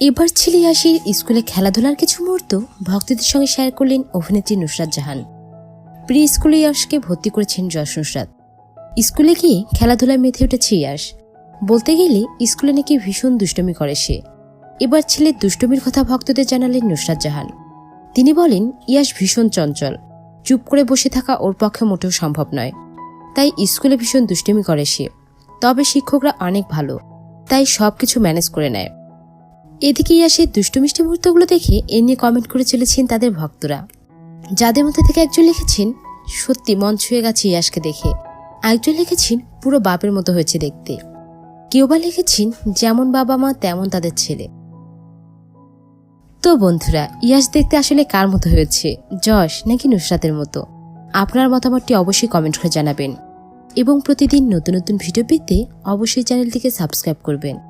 এবার ছেলে ইয়াসির স্কুলে খেলাধুলার কিছু মুহূর্ত ভক্তদের সঙ্গে শেয়ার করলেন অভিনেত্রী নুসরাত জাহান। প্রি স্কুলে ইয়াসকে ভর্তি করেছেন যশ নুসরাত। স্কুলে গিয়ে খেলাধুলায় মেতে উঠেছে ইয়াস বলতে গেলে স্কুলে নাকি ভীষণ দুষ্টমি করে সে। এবার ছেলের দুষ্টমির কথা ভক্তদের জানালেন নুসরাত জাহান। তিনি বলেন ইয়াস ভীষণ চঞ্চল। চুপ করে বসে থাকা ওর পক্ষে মোটেও সম্ভব নয়। তাই স্কুলে ভীষণ দুষ্টমি করে সে। তবে শিক্ষকরা অনেক ভালো। তাই সব কিছু ম্যানেজ করে নেয়। এদিকে ইয়াসের দুষ্টমিষ্টি মুহূর্তগুলো দেখে এ নিয়ে কমেন্ট করে চলেছেন তাদের ভক্তরা। যাদের মধ্যে থেকে একজন লিখেছেন, সত্যি মন ছুঁয়ে গেছে ইয়াসকে দেখে। একজন লিখেছেন, পুরো বাপের মতো হয়েছে দেখতে। কেউ বা লিখেছেন, যেমন বাবা মা, তেমন তাদের ছেলে। তো বন্ধুরা ইয়াস দেখতে আসলে কার মতো হয়েছে? যশ নাকি নুসরাতের মতো? আপনার মতামতটি অবশ্যই কমেন্ট করে জানাবেন। এবং প্রতিদিন নতুন নতুন ভিডিও পেতে অবশ্যই চ্যানেলটিকে সাবস্ক্রাইব করবেন।